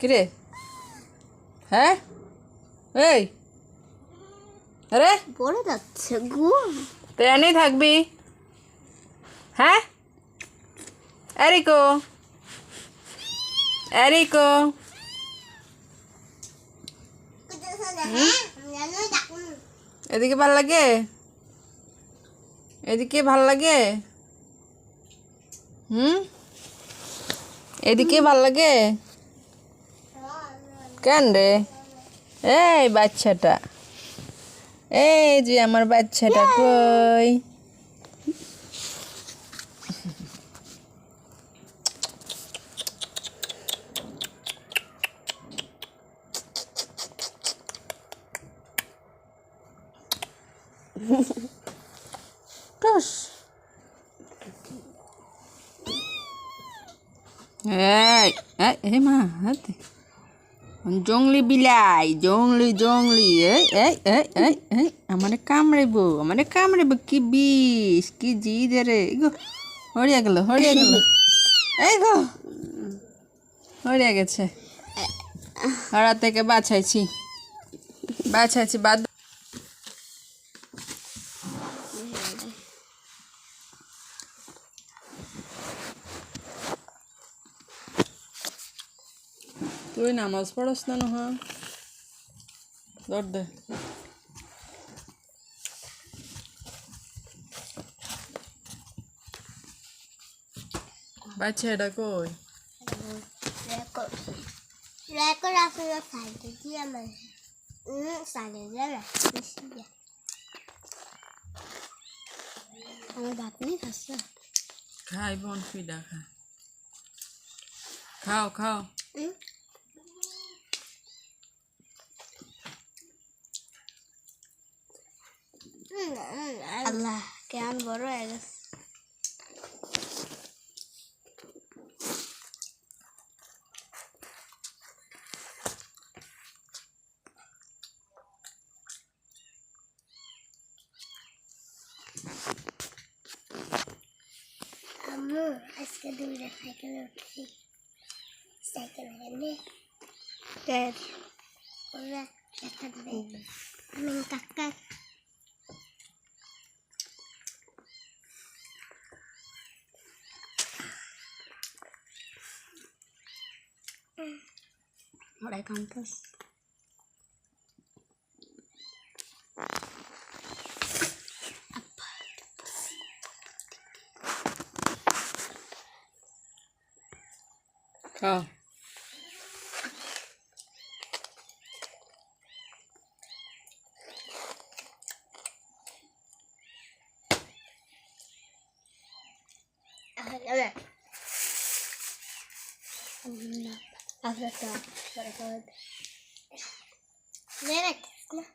কিরে? হ্যাঁ? এই। আরে? পড়ে যাচ্ছে গো। এনেই থাকবি। হ্যাঁ? এরিকো। এরিকো। এদিকে ভালো লাগে? এদিকে ভালো লাগে? হুম? এদিকে ভালো লাগে? কেন রে? এই বাচ্চাটা। এই যে আমার বাচ্চাটা কই? টস এই এই মা হাতে জংলি বিলাই জংলি জংলি এই এই এই এই এই আমারে কামড়াইব আমারে কামড়াইব কি বিষ কি জিদ রে গো হরিয়া গেল হরিয়া গেল এই গো হরিয়া গেছে হরা থেকে বাছাইছি বাছাইছি বাদ তুই নামাজ পড়স না নহয় দর দে। বাচ্চা এটা কই? রেকর্ড আসলে সাইডে দিয়ে আমার সাইডে দিয়ে আমার ভাত নেই খাচ্ছে খাই, বোন ফিডা খা। খাও খাও। আল্লাহ কেমন বড় হয়ে গেছে আম্মু আজকে দুইটা সাইকেলে উঠছি সাইকেল এনে Ahora campos. Oh. I love it. Arkadaşlar. Şöyle koyalım. Nereye gittin?